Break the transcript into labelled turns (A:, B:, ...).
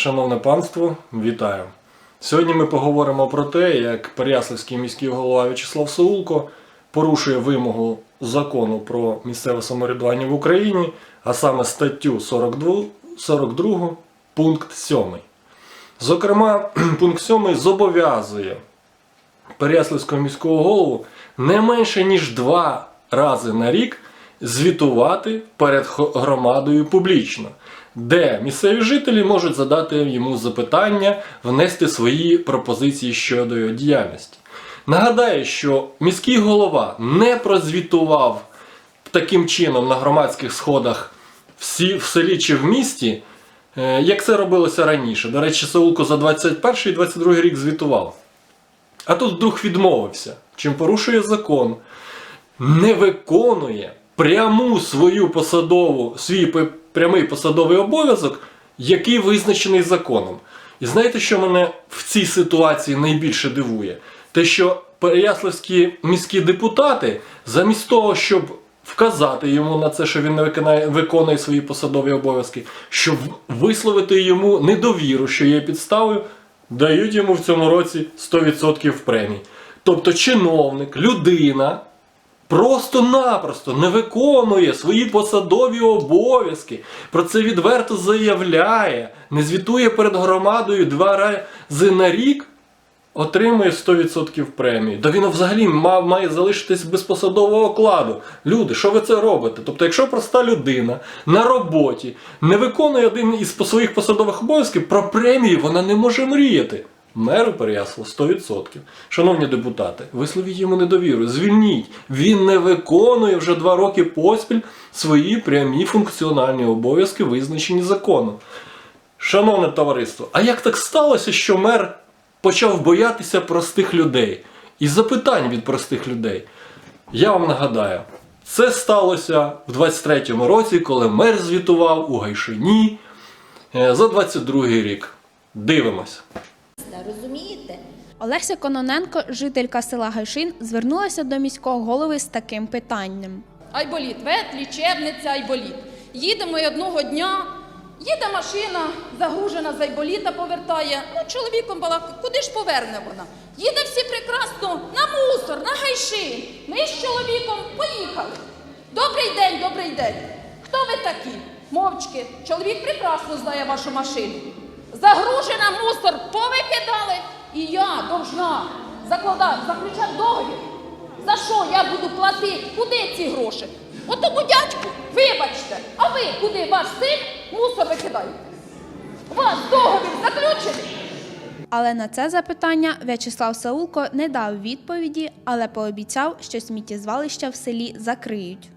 A: Шановне панство, вітаю! Сьогодні ми поговоримо про те, як Переяславський міський голова В'ячеслав Саулко порушує вимогу закону про місцеве самоврядування в Україні, а саме статтю 42, 42 пункт 7. Зокрема, пункт 7 зобов'язує Переяславського міського голову не менше ніж два рази на рік звітувати перед громадою публічно, де місцеві жителі можуть задати йому запитання, внести свої пропозиції щодо його діяльності. Нагадаю, що міський голова не прозвітував таким чином на громадських сходах в селі чи в місті, е, як це робилося раніше. До речі, Саулко за 21 і 22 рік звітував. А тут вдруг відмовився, чим порушує закон, не виконує пряму свою посадову, свій прямий посадовий обов'язок, який визначений законом. І знаєте, що мене в цій ситуації найбільше дивує? Те, що переяславські міські депутати, замість того, щоб вказати йому на це, що він не виконає, виконує свої посадові обов'язки, щоб висловити йому недовіру, що є підставою, дають йому в цьому році 100% премій. Тобто чиновник, людина просто-напросто не виконує свої посадові обов'язки. Про це відверто заявляє, не звітує перед громадою два рази на рік. Отримує 100% премії. Да він взагалі мав, має залишитись без посадового окладу. Люди, що ви це робите? Тобто, якщо проста людина на роботі не виконує один із своїх посадових обов'язків, про премії вона не може мріяти. Меру Переяслав 100%. Шановні депутати, висловіть йому недовіру, звільніть. Він не виконує вже два роки поспіль свої прямі функціональні обов'язки, визначені законом. Шановне товариство, а як так сталося, що мер почав боятися простих людей і запитань від простих людей? Я вам нагадаю, це сталося в 23-му році, коли мер звітував у Гайшині е, за 22-й рік. Дивимось.
B: Розумієте?
C: Олеся Кононенко, жителька села Гайшин, звернулася до міського голови з таким питанням.
B: Айболіт, вет, лічебниця, айболіт. Їдемо і одного дня, їде машина, загружена з айболіта, повертає. Ну, чоловіком балакає, куди ж поверне вона? Їде всі прекрасно на мусор, на гайшин. Ми з чоловіком поїхали. Добрий день, добрий день. Хто ви такі? Мовчки. Чоловік прекрасно знає вашу машину. Загружена мусор повикидали, і я должна закладати, заключати договір. За що я буду платити? Куди ці гроші? Отому дядьку, вибачте, а ви куди ваш син мусор викидаєте? У вас договір заключений?
C: Але на це запитання В'ячеслав Саулко не дав відповіді, але пообіцяв, що сміттєзвалища в селі закриють.